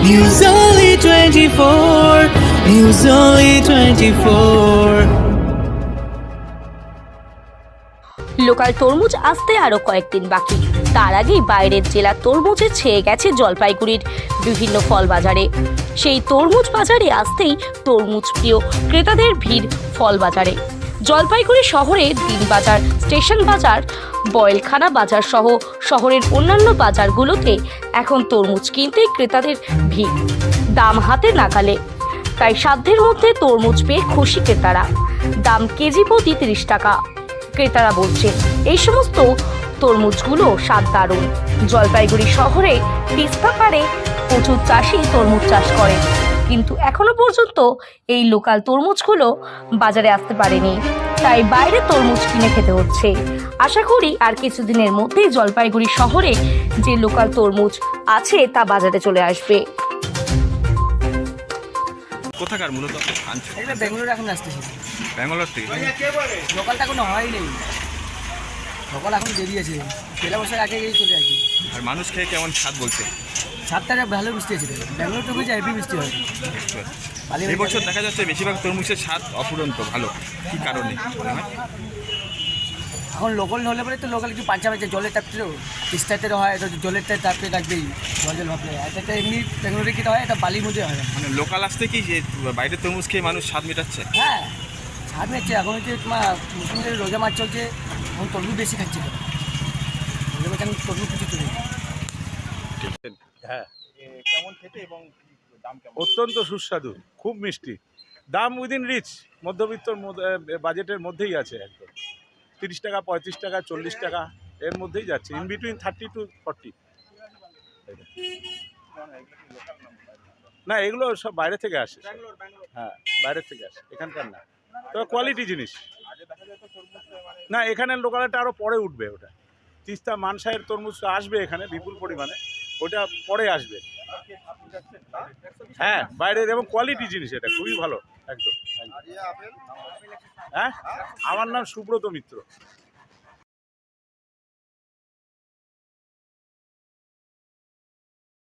News Only 24. News Only 24. Local তরমুজ আসতে আরও কয়েকদিন বাকি তার আগেই বাইরের জেলা তরমুজে ছেয়ে গেছে জলপাইগুড়ির বিভিন্ন ফল বাজারে সেই তরমুজ বাজারে আসতেই তরমুজ প্রিয় ক্রেতাদের ভিড় ফল বাজারে জলপাইগুড়ি শহরে দিনবাজার স্টেশন বাজার, বয়েলখানা বাজার সহ শহরের অন্যান্য বাজারগুলোতে এখন তরমুজ কিনতে ক্রেতাদের ভিড়। দাম হাতে নাগালে তাই সাধ্যের মধ্যে তরমুজ পেয়ে খুশি ক্রেতারা। দাম কেজি প্রতি তিরিশ টাকা। ক্রেতারা বলছেন, এই সমস্ত তরমুজগুলো স্বাদ দারুণ। জলপাইগুড়ি শহরে তিস্তা পারে প্রচুর চাষি তরমুজ চাষ করে কিন্তু এখনও পর্যন্ত এই লোকাল তরমুজগুলো বাজারে আসতে পারেনি। তাই বাইরে তরমুজ কিনে খেতে হচ্ছে। আশা করি আর কিছুদিনের মধ্যেই জলপাইগুড়ি শহরে যে লোকাল তরমুজ আছে তা বাজারে চলে আসবে। কোথাকার মূলত? আনছো। এগুলো বেঙ্গালোর এখন আসতেছে ব্যাঙ্গালোর থেকে? লোকালটা কোনো হয়ই নেই। লোকাল এখন বেরিয়েছে। তেলা বছর আগে গিয়ে চলে আসি আর মানুষ খেয়ে কেমন স্বাদ বলছে? সাতটারে ভালো বৃষ্টি আছে ব্যাঙ্গালোর বুঝে হেভি বৃষ্টি হয় বালি এই বছর দেখা যাচ্ছে বেশিরভাগ তরমুজের স্বাদ অফুরন্ত ভালো। কি কারণে? এখন লোকাল হলে পরে তো লোকাল কি পাঞ্চা পাচ্ছে জলের তাপতে তিস্তাতে হয় তো জলের তাপ তাপতে থাকবেই জল জল ভাবলে। এটা এমনি বেঙ্গালোরে কি হয় এটা বালির মধ্যে হয়। মানে লোকাল আসতে কি যে বাইরের তরমুজ খেয়ে মানুষ স্বাদ মেটাচ্ছে? হ্যাঁ ছাড় নিচ্ছে এখন হচ্ছে তোমার মুসলিমদের রোজা মাছ চলছে এখন তরমুজ বেশি খাচ্ছে রোজা মাছ এখন তরমুজ কিছু চলে হ্যাঁ। কেমন খেতে এবং দাম কেমন? অত্যন্ত সুস্বাদু খুব মিষ্টি। দাম উইদিন রিচ মধ্যবিত্তর মধ্যে বাজেটের মধ্যেই আছে একদম। তিরিশ টাকা পঁয়ত্রিশ টাকা চল্লিশ টাকা এর মধ্যেই যাচ্ছে in between thirty to forty না এগুলো সব বাইরে থেকে আসে হ্যাঁ বাইরে থেকে আসে এখানকার না। তবে কোয়ালিটি জিনিস। না এখানের লোকালটা আরও পরে উঠবে ওটা। তিস্তা মানসাহের তরমুজ আসবে এখানে বিপুল পরিমাণে। ওটা পরে আসবে। হ্যাঁ বাইরের এবং কোয়ালিটি জিনিস এটা খুবই ভালো একদম। একদম। হ্যাঁ? আমার নাম সুব্রত মিত্র।